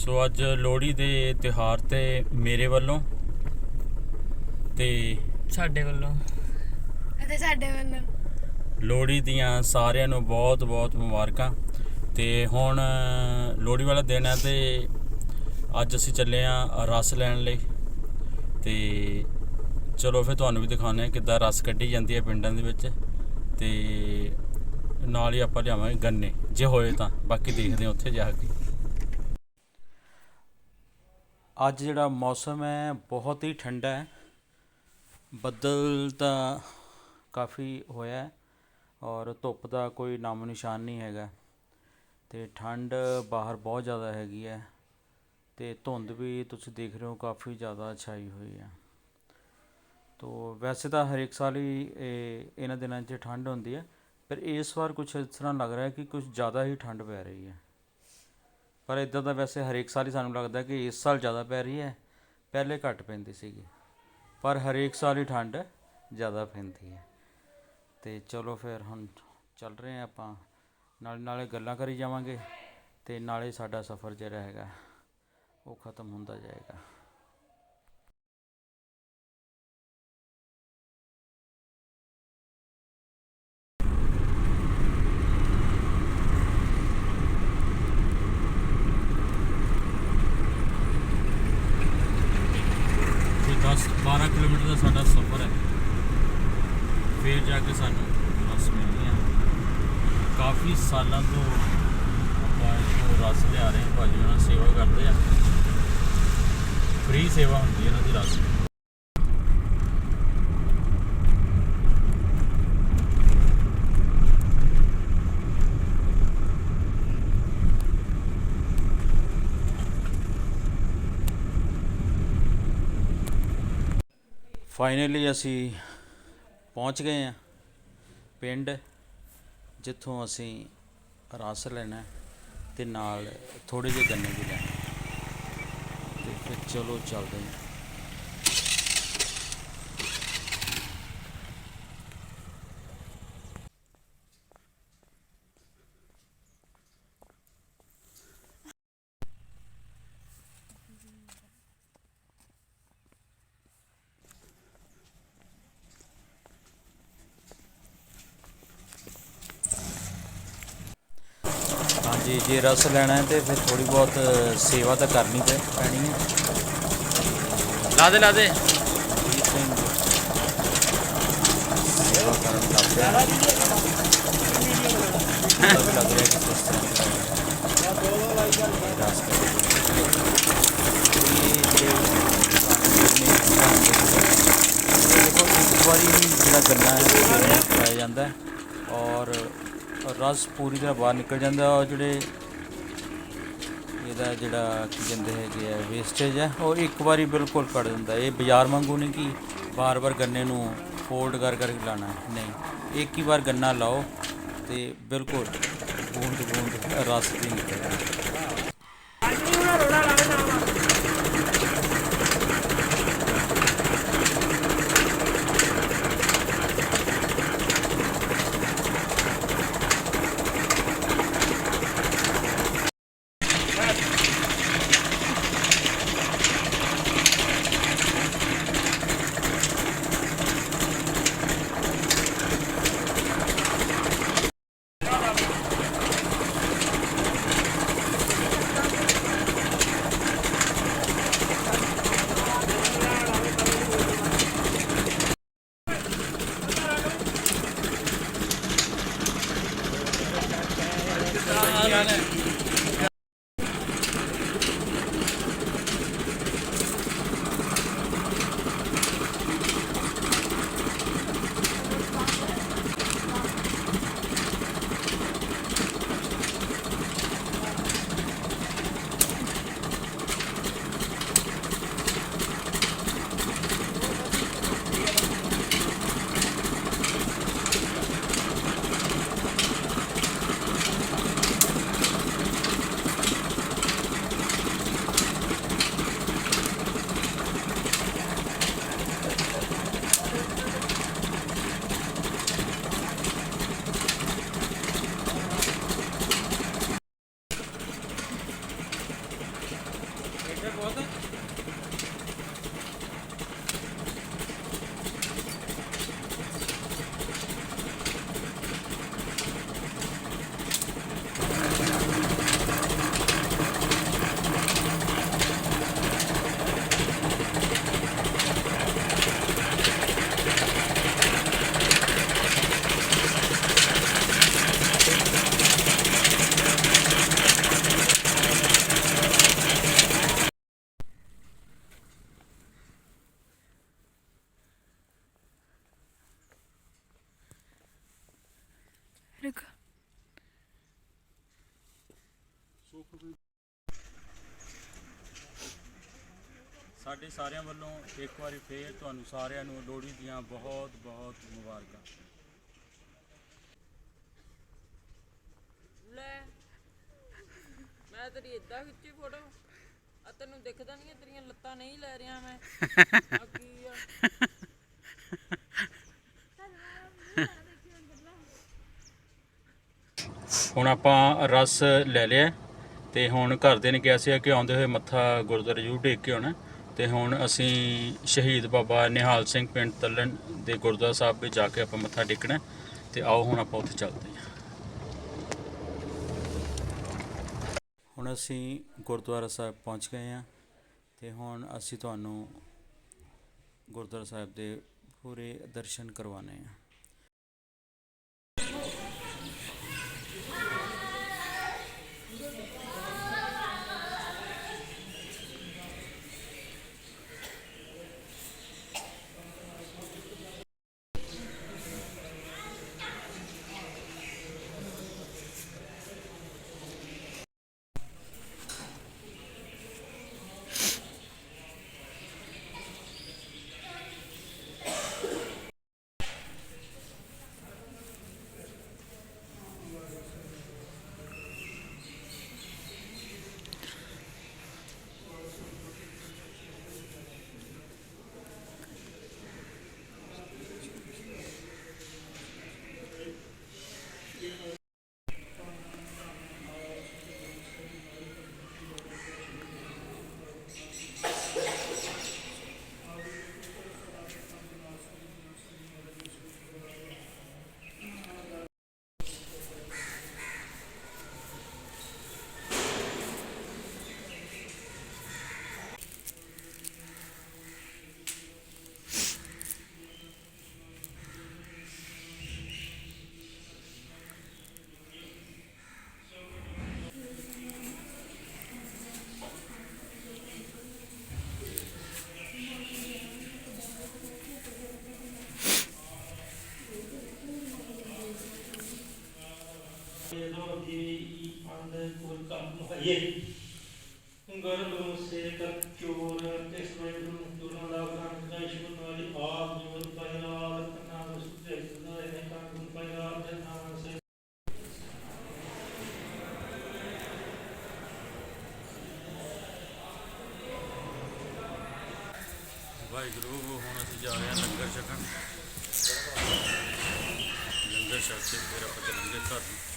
ਸੋ ਅੱਜ ਲੋਹੜੀ ਦੇ ਤਿਉਹਾਰ ਤੇ ਮੇਰੇ ਵੱਲੋਂ ਤੇ ਸਾਡੇ ਵੱਲੋਂ। ਅਤੇ ਸਾਡੇ ਵੱਲੋਂ। ਲੋਹੜੀ ਦੀਆਂ ਸਾਰਿਆਂ ਨੂੰ ਬਹੁਤ ਬਹੁਤ ਮੁਬਾਰਕਾਂ। ਤੇ ਹੁਣ ਲੋਹੜੀ ਵਾਲਾ ਦਿਨ ਹੈ ਤੇ ਅੱਜ ਅਸੀਂ ਚੱਲੇ ਆ ਰਸ ਲੈਣ ਲਈ। ਤੇ ਚਲੋ ਫਿਰ ਤੁਹਾਨੂੰ ਵੀ ਦਿਖਾਉਂਦੇ ਆ ਕਿੱਦਾਂ ਰਸ ਕੱਢੀ ਜਾਂਦੀ ਹੈ ਪਿੰਡਾਂ ਦੇ ਵਿੱਚ। ਤੇ ਨਾਲ ਹੀ ਆਪਾਂ ਲਿਆਵਾਂਗੇ ਗੰਨੇ ਜੇ ਹੋਏ ਤਾਂ। ਬਾਕੀ ਦੇਖਦੇ ਹਾਂ ਉੱਥੇ ਜਾ ਕੇ। ਅੱਜ ਜਿਹੜਾ ਮੌਸਮ ਹੈ, ਬਹੁਤ ਹੀ ਠੰਡਾ ਹੈ। ਬੱਦਲ ਤਾਂ ਕਾਫੀ ਹੋਇਆ ਔਰ ਧੁੱਪ ਦਾ ਕੋਈ ਨਾਮੋ ਨਿਸ਼ਾਨ ਨਹੀਂ ਹੈਗਾ। ਅਤੇ ਠੰਡ ਬਾਹਰ ਬਹੁਤ ਜ਼ਿਆਦਾ ਹੈਗੀ ਹੈ ਅਤੇ ਧੁੰਦ ਵੀ ਤੁਸੀਂ ਦੇਖ ਰਹੇ ਹੋ ਕਾਫੀ ਜ਼ਿਆਦਾ ਛਾਈ ਹੋਈ ਹੈ। ਤੋ ਵੈਸੇ ਤਾਂ ਹਰੇਕ ਸਾਲ ਹੀ ਇਹਨਾਂ ਦਿਨਾਂ 'ਚ ਠੰਡ ਹੁੰਦੀ ਹੈ, ਪਰ ਇਸ ਵਾਰ ਕੁਝ ਇਸ ਤਰ੍ਹਾਂ ਲੱਗ ਰਿਹਾ ਕਿ ਕੁਝ ਜ਼ਿਆਦਾ ਹੀ ਠੰਡ ਪੈ ਰਹੀ ਹੈ। ਪਰ ਇੱਦਾਂ ਦਾ ਵੈਸੇ ਹਰੇਕ ਸਾਲ ਹੀ ਸਾਨੂੰ ਲੱਗਦਾ ਕਿ ਇਸ ਸਾਲ ਜ਼ਿਆਦਾ ਪੈ ਰਹੀ ਹੈ, ਪਹਿਲੇ ਘੱਟ ਪੈਂਦੀ ਸੀਗੀ। ਪਰ ਹਰੇਕ ਸਾਲ ਹੀ ਠੰਡ ਜ਼ਿਆਦਾ ਪੈਂਦੀ ਹੈ। ਤੇ ਚਲੋ ਫਿਰ ਹੁਣ ਚੱਲ ਰਹੇ ਹਾਂ ਆਪਾਂ, ਨਾਲੇ ਨਾਲੇ ਗੱਲਾਂ ਕਰੀ ਜਾਵਾਂਗੇ ਤੇ ਨਾਲੇ ਸਾਡਾ ਸਫ਼ਰ ਜਿਹੜਾ ਹੈਗਾ, ਉਹ ਖਤਮ ਹੁੰਦਾ ਜਾਏਗਾ ਤੇ 10 12 ਕਿਲੋਮੀਟਰ ਦਾ ਸਾਡਾ ਸਫ਼ਰ ਹੈ ਫਿਰ ਸਾਨੂੰ ਰਸ ਮਿਲਦੀ ਆ। ਕਾਫੀ ਸਾਲਾਂ ਤੋਂ ਆਪਾਂ ਇਹਨੂੰ ਰਸ ਲਿਆ ਰਹੇ ਹਾਂ, ਭਾਜੀ ਉਹਨਾਂ ਸੇਵਾ ਕਰਦੇ ਆ। ਫ੍ਰੀ ਸੇਵਾ ਹੁੰਦੀ ਹੈ ਇਹਨਾਂ ਦੀ ਰਸ। ਫਾਈਨਲੀ ਅਸੀਂ ਪਹੁੰਚ ਗਏ ਆ। ਪਿੰਡ ਜਿੱਥੋਂ ਅਸੀਂ ਰਸ ਲੈਣਾ ਅਤੇ ਨਾਲ ਥੋੜ੍ਹੇ ਜਿਹੇ ਗੰਨੇ ਵੀ ਲੈਣੇ ਅਤੇ ਫਿਰ ਚਲੋ ਚੱਲਦੇ ਹਾਂ। ਹਾਂਜੀ ਜੇ ਰਸ ਲੈਣਾ ਹੈ ਤੇ ਫਿਰ ਥੋੜੀ ਬਹੁਤ ਸੇਵਾ ਤਾਂ ਕਰਨੀ ਪੈ ਪੈਣੀ ਹੈ। ਲਾ ਦੇ ਲਾ ਦੇ ਜੀਤ ਸਿੰਘ ਸੇਵਾ ਕਰਨ ਲੱਗ ਪਿਆ। ਪਤਾ ਵੀ ਲੱਗ ਰਿਹਾ ਕਿ ਕਿਸ ਤਰ੍ਹਾਂ ਦਾ ਰਸ ਕਰ ਦੇਖੋ ਇੱਕ ਵਾਰੀ ਹੀ ਜਿਹੜਾ ਗੰਨਾ ਹੈ ਉਹ ਪਾਇਆ ਜਾਂਦਾ ਹੈ। ਔਰ ਰਸ ਪੂਰੀ ਤਰ੍ਹਾਂ ਬਾਹਰ ਨਿਕਲ ਜਾਂਦਾ ਔਰ ਜਿਹੜੇ ਇਹਦਾ ਜਿਹੜਾ ਕੀ ਕਹਿੰਦੇ ਹੈਗੇ ਆ ਵੇਸਟੇਜ ਹੈ ਉਹ ਇੱਕ ਵਾਰੀ ਬਿਲਕੁਲ ਕੱਢ ਦਿੰਦਾ। ਇਹ ਬਾਜ਼ਾਰ ਵਾਂਗੂ ਨਹੀਂ ਕਿ ਬਾਰ-ਬਾਰ ਗੰਨੇ ਨੂੰ ਫੋਲਡ ਕਰ ਕਰ ਕੇ ਲਾਣਾ ਨਹੀਂ, ਇੱਕ ਹੀ ਵਾਰ ਗੰਨਾ ਲਾਓ ਤੇ ਬਿਲਕੁਲ ਬੂੰਦ ਬੂੰਦ ਰਸ ਦੀ ਨਿਕਲਦਾ। ਸਾਡੇ ਸਾਰਿਆਂ ਵੱਲੋਂ ਇੱਕ ਵਾਰੀ ਫੇਰ ਤੁਹਾਨੂੰ ਸਾਰਿਆਂ ਨੂੰ ਲੋਹੜੀ ਦੀਆਂ ਬਹੁਤ ਬਹੁਤ ਮੁਬਾਰਕਾਂ। ਲੈ ਮੈਂ ਤੇਰੀ ਇਦਾਂ ਖਿੱਚੀ ਫੋਟੋ। ਆ ਤੈਨੂੰ ਦਿਖਦਾ ਨਹੀਂ ਤੇਰੀਆਂ ਲੱਤਾਂ ਨਹੀਂ ਲੈ ਰਿਹਾ ਮੈਂ। ਆ ਕੀ ਆ? ਹੁਣ ਆਪਾਂ ਰਸ ਲੈ ਲਿਆ ਤੇ ਹੁਣ ਘਰਦੇ ਨੇ ਕਿਹਾ ਸੀ ਕਿ ਆਉਂਦੇ ਹੋਏ ਮੱਥਾ ਗੁਰਦੁਆਰੇ ਜ਼ਰੂਰ ਟੇਕ ਕੇ ਆਉਣਾ। ਤੇ ਹੁਣ ਅਸੀਂ ਸ਼ਹੀਦ ਬਾਬਾ ਨਿਹਾਲ ਸਿੰਘ ਪਿੰਡ ਤੱਲਣ ਦੇ ਗੁਰਦੁਆਰਾ ਸਾਹਿਬ ਵਿੱਚ ਜਾ ਕੇ ਆਪਾਂ ਮੱਥਾ ਟੇਕਣਾ ਤੇ ਆਓ ਹੁਣ ਆਪਾਂ ਉੱਥੇ ਚੱਲਦੇ ਹਾਂ। ਹੁਣ ਅਸੀਂ ਗੁਰਦੁਆਰਾ ਸਾਹਿਬ ਪਹੁੰਚ ਗਏ ਹਾਂ ਤੇ ਹੁਣ ਅਸੀਂ ਤੁਹਾਨੂੰ ਗੁਰਦੁਆਰਾ ਸਾਹਿਬ ਦੇ ਪੂਰੇ ਦਰਸ਼ਨ ਕਰਵਾਉਣੇ ਆ ਗਰਭ ਸੇ ਕਰ ਚੋਰ ਤੇ ਸਵੇ ਨੂੰ ਚੋਰਾਂ ਦਾ ਕੰਨ ਦਾ ਸ਼ੁਭ ਵਾਲੀ ਆਪ ਜੋਤ ਪਹਿਰਾਲ ਨਾਮ ਸੁਤੇ ਸਦਾ ਇਹ ਕੰਨ ਪਹਿਰਾਲ ਦੇ ਨਾਮ ਸੇ ਵਾਹਿਗੁਰੂ, ਹੁਣ ਅਸੀਂ ਜਾ ਰਹੇ ਹਾਂ ਲੰਗਰ ਛਕਣ। ਲੰਗਰ ਛਕ ਕੇ ਫਿਰ ਆਪਾਂ ਚੱਲਾਂਗੇ ਘਰ ਨੂੰ।